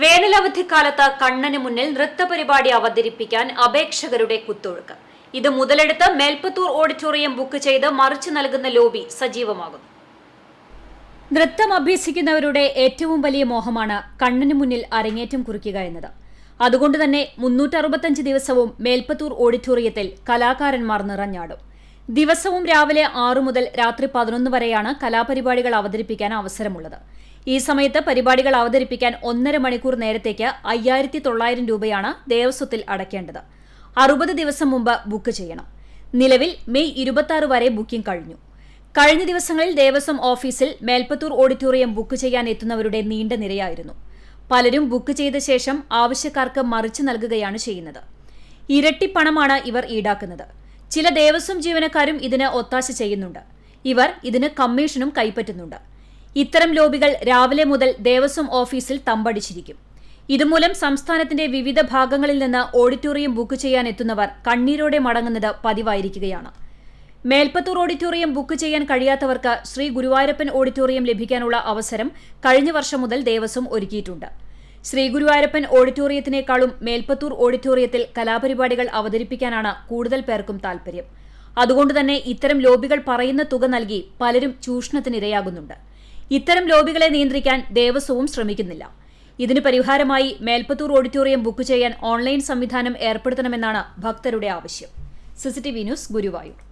വേനലവധിക്കാലത്ത് കണ്ണന് മുന്നിൽ നൃത്തപരിപാടി അവതരിപ്പിക്കാൻ അപേക്ഷകരുടെ കുത്തൊഴുക്ക്. ഇത് മുതലെടുത്ത് മേൽപ്പത്തൂർ ഓഡിറ്റോറിയം ബുക്ക് ചെയ്ത് മറിച്ചു നൽകുന്ന ലോബി സജീവമാകുന്നു. നൃത്തം അഭ്യസിക്കുന്നവരുടെ ഏറ്റവും വലിയ മോഹമാണ് കണ്ണന് മുന്നിൽ അരങ്ങേറ്റം കുറിക്കുക എന്നത്. അതുകൊണ്ട് തന്നെ മുന്നൂറ്ററുപത്തഞ്ച് ദിവസവും മേൽപ്പത്തൂർ ഓഡിറ്റോറിയത്തിൽ കലാകാരന്മാർ നിറഞ്ഞാടും. ദിവസവും രാവിലെ ആറു മുതൽ രാത്രി പതിനൊന്ന് വരെയാണ് കലാപരിപാടികൾ അവതരിപ്പിക്കാൻ അവസരമുള്ളത്. ഈ സമയത്ത് പരിപാടികൾ അവതരിപ്പിക്കാൻ ഒന്നര മണിക്കൂർ നേരത്തേക്ക് അയ്യായിരത്തി തൊള്ളായിരം രൂപയാണ് ദേവസ്വത്തിൽ അടയ്ക്കേണ്ടത്. അറുപത് ദിവസം മുമ്പ് ബുക്ക് ചെയ്യണം. നിലവിൽ മെയ് ഇരുപത്തി വരെ ബുക്കിംഗ് കഴിഞ്ഞു. കഴിഞ്ഞ ദിവസങ്ങളിൽ ദേവസ്വം ഓഫീസിൽ മേൽപ്പത്തൂർ ഓഡിറ്റോറിയം ബുക്ക് ചെയ്യാൻ എത്തുന്നവരുടെ നീണ്ട നിരയായിരുന്നു. പലരും ബുക്ക് ചെയ്ത ശേഷം ആവശ്യക്കാർക്ക് മറിച്ചു നൽകുകയാണ് ചെയ്യുന്നത്. ഇരട്ടി പണമാണ് ഇവർ ഈടാക്കുന്നത്. ചില ദേവസ്വം ജീവനക്കാരും ഇതിന് ഒത്താശ ചെയ്യുന്നുണ്ട്. ഇവർ ഇതിന് കമ്മീഷനും കൈപ്പറ്റുന്നുണ്ട്. ഇത്തരം ലോബികൾ രാവിലെ മുതൽ ദേവസ്വം ഓഫീസിൽ തമ്പടിച്ചിരിക്കും. ഇതുമൂലം സംസ്ഥാനത്തിന്റെ വിവിധ ഭാഗങ്ങളിൽ നിന്ന് ഓഡിറ്റോറിയം ബുക്ക് ചെയ്യാൻ എത്തുന്നവർ കണ്ണീരോടെ മടങ്ങുന്നത് പതിവായിരിക്കുകയാണ്. മേൽപ്പത്തൂർ ഓഡിറ്റോറിയം ബുക്ക് ചെയ്യാൻ കഴിയാത്തവർക്ക് ശ്രീ ഗുരുവായൂരപ്പൻ ഓഡിറ്റോറിയം ലഭിക്കാനുള്ള അവസരം കഴിഞ്ഞ വർഷം മുതൽ ദേവസ്വം ഒരുക്കിയിട്ടുണ്ട്. ശ്രീ ഗുരുവായൂരപ്പൻ ഓഡിറ്റോറിയത്തിനേക്കാളും മേൽപ്പത്തൂർ ഓഡിറ്റോറിയത്തിൽ കലാപരിപാടികൾ അവതരിപ്പിക്കാനാണ് കൂടുതൽ പേർക്കും താൽപര്യം. അതുകൊണ്ടുതന്നെ ഇത്തരം ലോബികൾ പറയുന്ന തുക നൽകി പലരും ചൂഷണത്തിനിരയാകുന്നുണ്ട്. ഇത്തരം ലോബികളെ നിയന്ത്രിക്കാൻ ദേവസ്വവും ശ്രമിക്കുന്നില്ല. ഇതിന് പരിഹാരമായി മേൽപ്പത്തൂർ ഓഡിറ്റോറിയം ബുക്ക് ചെയ്യാൻ ഓൺലൈൻ സംവിധാനം ഏർപ്പെടുത്തണമെന്നാണ് ഭക്തരുടെ ആവശ്യം. CCTV news Guruvayur.